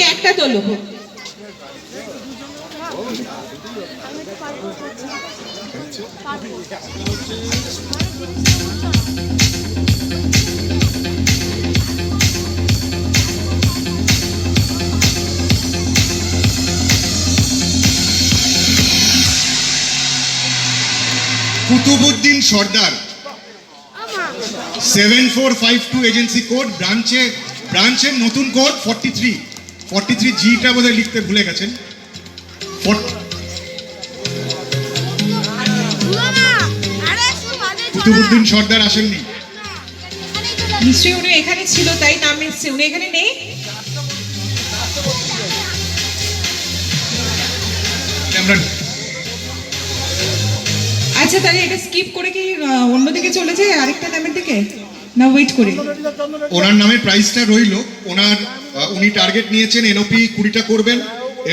হাতে একটা তোলো। Qutubuddin Sardar. Seven four five two agency code ব্রাঞ্চে ব্রাঞ্চের নতুন code forty three forty three জিটা বোধহয় লিখতে ভুলে গেছেন। কুতুবুদ্দিন সর্দার আসেননি। নিশ্চয়ই উনি এখানে ছিল তাই নাম এসছে উনি এখানে নেই? আমরা আচ্ছা তাহলে এটা স্কিপ করে কি অন্যদিকে চলে যায় আরেকটা নামের দিকে? না ওয়েট করি ওনার নামে প্রাইসটা রইল। ওনার উনি টার্গেট নিয়েছেন এনওপি কুড়িটা করবেন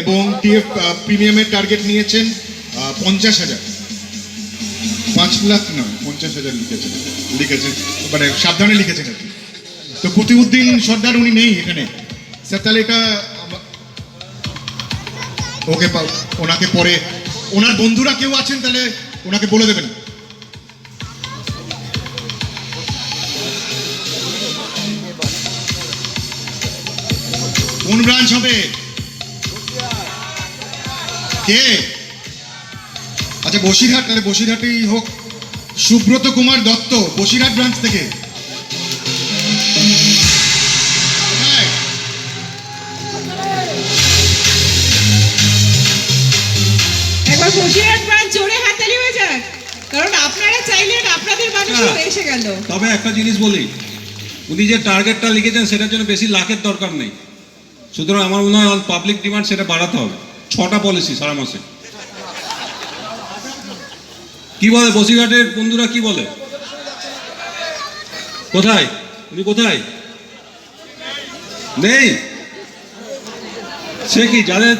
এবং টিএফ প্রিমিয়ামের টার্গেট নিয়েছেন পঞ্চাশ হাজার। পাঁচ লাখ না, পঞ্চাশ হাজার লিখেছেন। লিখেছেন মানে সাবধানে লিখেছেন আর কি। তো প্রতিউদ্দিন সর্দার উনি নেই এখানে। স্যার, তাহলে এটা ওকে, ওনাকে পরে, ওনার বন্ধুরা কেউ আছেন তাহলে ওনাকে বলে দেবেন। কোন ব্রাঞ্চ হবে? কে? আচ্ছা বসিরহাট তাহলে বসিরহাটেই হোক। সুব্রত কুমার দত্ত বসিরহাট ব্রাঞ্চ থেকে? একবার বসিরহাট ব্রাঞ্চ জোরে হাততালি হয়ে যাক কারণ আপনারা চাইলেন আপনাদের মানুষও হ্যাঁ। এসে গেল। তবে একটা জিনিস বলি উনি যে টার্গেটটা লিখেছেন সেটার জন্য বেশি লাখের দরকার নেই। সুতরাং আমার মনে হয় পাবলিক ডিমান্ড সেটা বাড়াতে হবে। ছটা পলিসি সারা মাসে। কি বলে বসিরহাটের বন্ধুরা কি বলে? কোথায়? উনি কোথায়? নেই। সে কি, যাদের